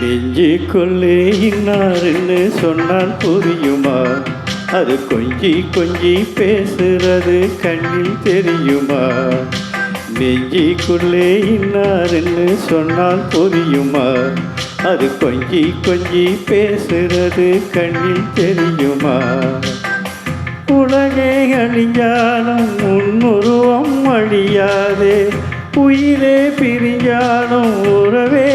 நெஞ்சுக்குள்ளே இன்னாருன்னு சொன்னால் புரியுமா? அது கொஞ்சி கொஞ்சி பேசுறது கண்ணில் தெரியுமா? நெஞ்சிக்குள்ளே இன்னாருன்னு சொன்னால் புரியுமா? அது கொஞ்சி கொஞ்சி பேசுறது கண்ணில் தெரியுமா? உலகே அழிஞ்சாலும் முன்னுருவம் அழியாதே. உயிரே பிரிஞ்சாலும் உறவே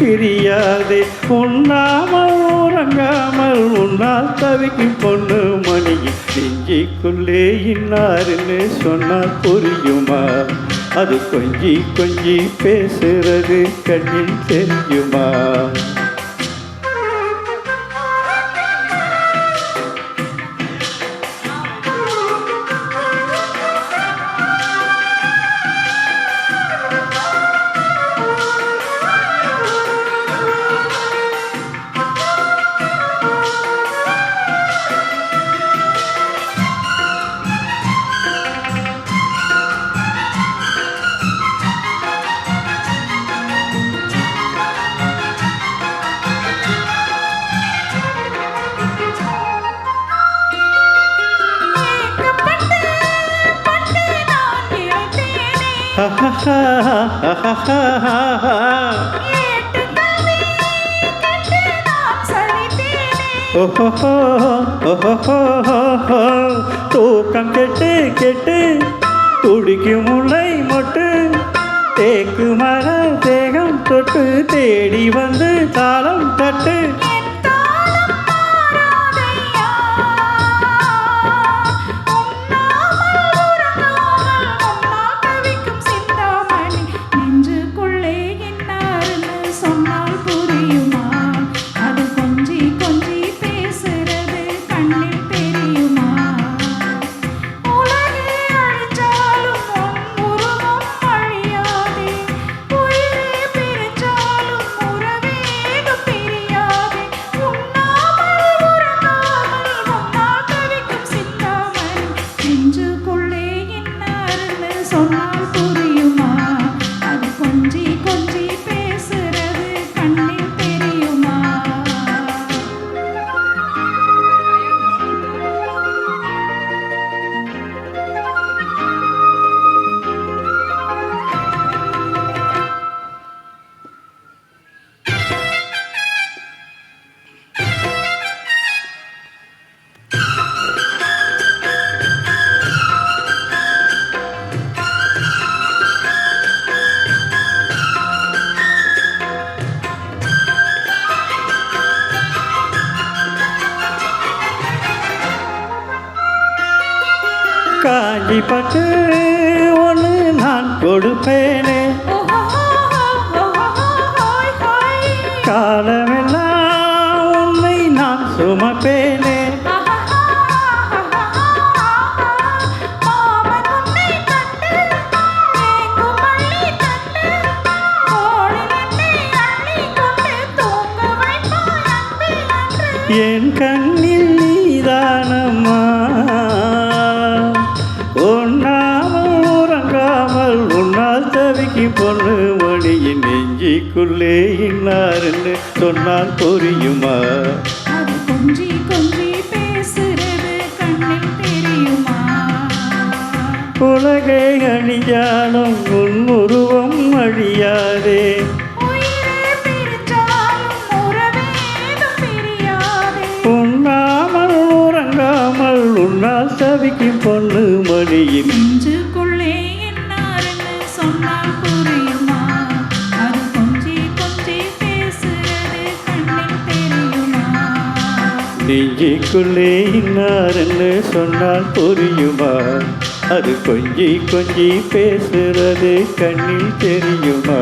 பிரியாதே உண்ணாமல் உறங்காமல் உன்னால் தவிக்கும் பொண்ணு மணி நெஞ்சிக்குள்ளே இன்னாருன்னு சொன்னால் புரியுமா? அது கொஞ்சி கொஞ்சி பேசுறது கண்ணில் தெரியுமா? தூக்கம் கெட்டு கெட்டு துடிக்கும் முல்லை மொட்டு தேக்கு மர தேகம் தொட்டு தேடி வந்து தாளம் தட்டு. என்னாருன்னு காலி பட்டு ஒன்று நான் கொடுப்பேனே. காலமெல்லாம் உன்னை நான் சுமப்பேனே. என் கண்ணில் நீதானம்மா. உண்ணாமல் உறங்காமல் உன்னால் தவிக்கும் பொண்ணு மணியின் நெஞ்சிக்குள்ளே இன்னாருன்னு சொன்னால் புரியுமா? கொஞ்சி கொஞ்சி பேசுறது கண்ணில் தெரியுமா? உலகை அணிஞ்சாலும் உன் உருவம் அழியாதே. தவிக்கும் பொண்ணு மணியின் நெஞ்சுக்குள்ளே என்னாருன்னு சொன்னால் புரியுமா? அது கொஞ்சி கொஞ்சி பேசுறது கண்ணில் தெரியுமா? நெஞ்சிக்குள்ளே இன்னாருன்னு சொன்னால் புரியுமா? அது கொஞ்சி கொஞ்சி பேசுறது கண்ணில் தெரியுமா?